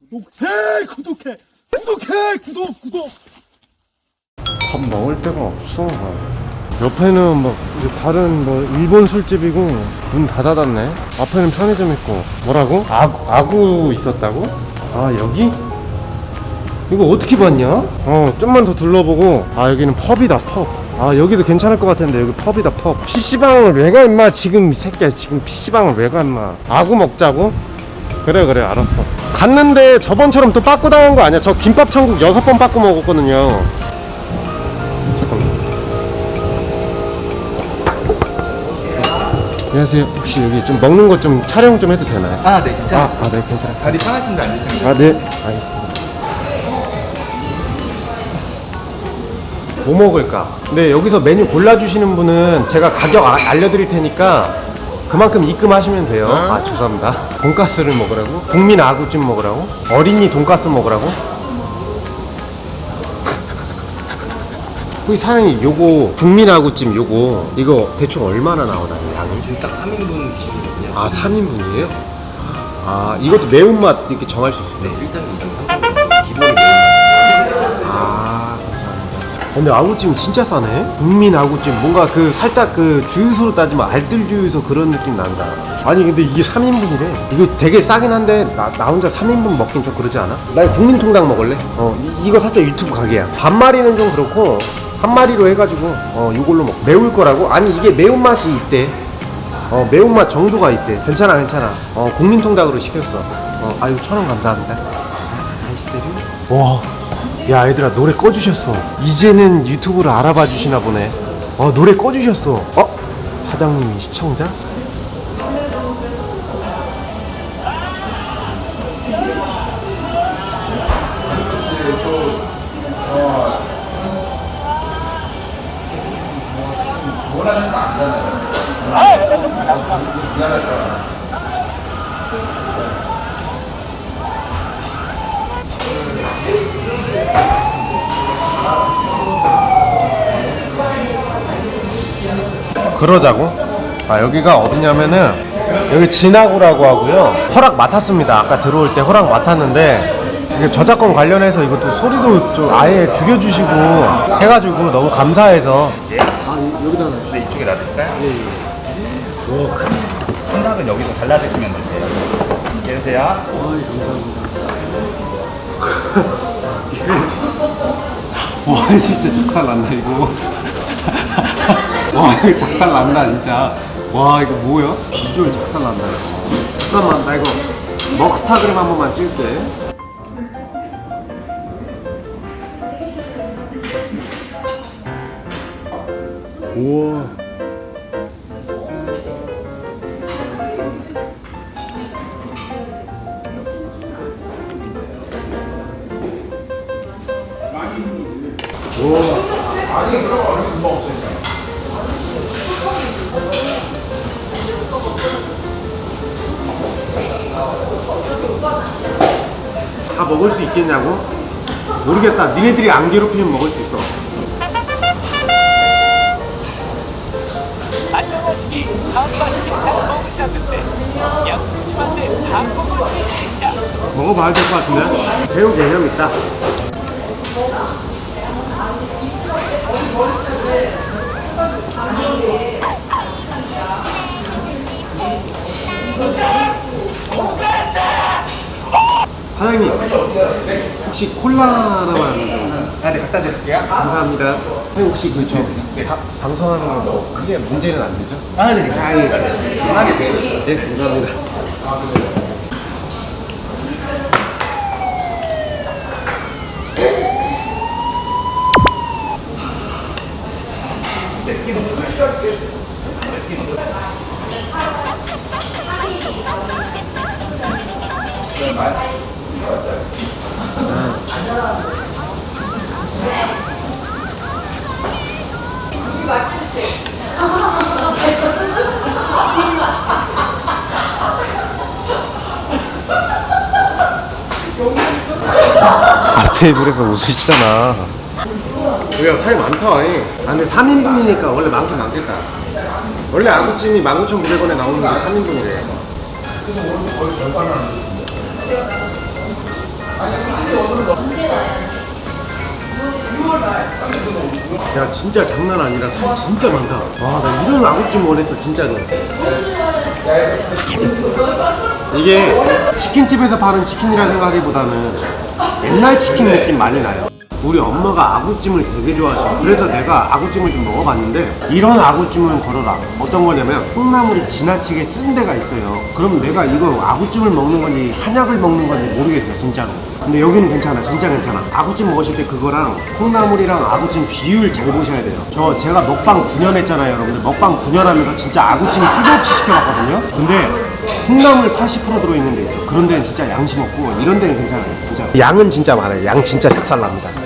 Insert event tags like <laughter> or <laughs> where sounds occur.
구독해 구독해 구독해 구독 구독 밥 먹을 데가 없어. 옆에는 막 이제 다른 뭐 일본 술집이고 문 다 닫았네. 앞에는 편의점 있고 뭐라고? 아구, 아구 있었다고? 아 여기? 이거 어떻게 봤냐? 어 좀만 더 둘러보고 아 여기는 펍이다 펍. 아 여기도 괜찮을 것 같은데 여기 펍이다 펍. PC방을 왜 가 임마 지금 이 새끼야 지금 PC방을 왜 가 임마 아구 먹자고? 그래 그래 알았어 갔는데 저번처럼 또 빠꾸 당한 거 아니야 저 김밥 천국 여섯 번 빠꾸 먹었거든요 잠깐만. 안녕하세요. 혹시 여기 좀 먹는 것좀 촬영 좀 해도 되나요? 아, 네, 아, 괜찮아요. 아, 네, 괜찮아요. 자리 편하신데 앉으시면 돼요. 아, 네, 알겠습니다. 뭐 먹을까? 네, 여기서 메뉴 골라주시는 분은 제가 가격 아- 알려드릴 테니까 그만큼 입금하시면 돼요. 아, 죄송합니다. 돈가스를 먹으라고? 국민 아구찜 먹으라고? 어린이 돈가스 먹으라고? <laughs> 거기 사장님 요거 국민 아구찜 요거 이거 대충 얼마나 나오나요 양이? 지금 딱 3인분 기준이거든요. 아 3인분이에요? 아 이것도 매운맛 이렇게 정할 수 있어요? 네, 1단, 2단, 3단 기본이 매운맛. 아 근데 아구찜 진짜 싸네? 국민 아구찜 뭔가 그 살짝 그 주유소로 따지면 알뜰 주유소 그런 느낌 난다. 아니 근데 이게 3인분이래. 이거 되게 싸긴 한데 나, 나 혼자 3인분 먹긴 좀 그러지 않아? 나 국민 통닭 먹을래. 어 이, 이거 살짝 유튜브 가게야. 반마리는 좀 그렇고 한 마리로 해가지고 어 이걸로 먹 매울 거라고? 아니 이게 매운맛이 있대. 어 매운맛 정도가 있대. 괜찮아 괜찮아. 어 국민 통닭으로 시켰어. 어 아유 천 원 감사합니다. 아이스테리 와, 야 얘들아 노래 꺼주셨어. 이제는 유튜브를 알아봐 주시나 보네. 어 노래 꺼주셨어. 어? 사장님이 시청자? 그러자고? 아 여기가 어디냐면은 여기 진하구라고 하고요. 허락 맡았습니다. 아까 들어올 때 허락 맡았는데 이게 저작권 관련해서 이것도 소리도 좀 아예 줄여주시고 해가지고 너무 감사해서 네, 이쪽에 놔둘까요? 예, 예. 오, 큰. 콩닭은 여기서 잘라 드시면 되세요. 계세요. <laughs> 와 진짜 작살 난다 이거 와 이거 작살 난다 진짜. 와 이거 뭐야? 비주얼 작살 난다 이거. 잠깐만 나 이거. 먹스타그램 한 번만 찍을게 우와 다 먹을 수 있겠냐고? 모르겠다. 니네들이 안 괴롭히면 먹을 수 있어. 안녕하시기 밥맛있게 잘 먹으셨는데 양푸짐한데 다 먹을 수 있으셔 먹어봐야 될 것 같은데? 새우 개념 있다. <laughs> 사장님, 혹시 콜라 하나만 아, 네, 갖다 드릴게요. 감사합니다. 선생님 혹시 그저 방송하는 거뭐 크게 문제는 안 되죠? 아, 네. 아, 예. 편하게 드세요. 네, 감사합니다. 앞 테이블에서 웃으시잖아. 우리가 살이 많다. 이. 아, 근데 3인분이니까 원래 많긴 많겠다. 원래 아구찜이 19,900원에 나오는 게 3인분이래. 야 진짜 장난 아니라 살 진짜 많다. 와나 이런 아구찜 원했어 진짜로 이게 치킨집에서 파는 치킨이라 생각하기보다는 옛날 치킨 느낌 많이 나요 우리 엄마가 아구찜을 되게 좋아하셔. 그래서 내가 아구찜을 좀 먹어봤는데 이런 아구찜을 걸어라. 어떤 거냐면 콩나물이 지나치게 쓴 데가 있어요. 그럼 내가 이거 아구찜을 먹는 건지 한약을 먹는 건지 모르겠어 진짜로. 근데 여기는 괜찮아 진짜 괜찮아. 아구찜 먹으실 때 그거랑 콩나물이랑 아구찜 비율 잘 보셔야 돼요. 저 제가 먹방 9년 했잖아요 여러분들. 먹방 9년 하면서 진짜 아구찜 수도 없이 시켜봤거든요. 근데 콩나물 80% 들어있는 데 있어. 그런 데는 진짜 양심 없고 이런 데는 괜찮아요 진짜 양은 진짜 많아요. 양 진짜 작살납니다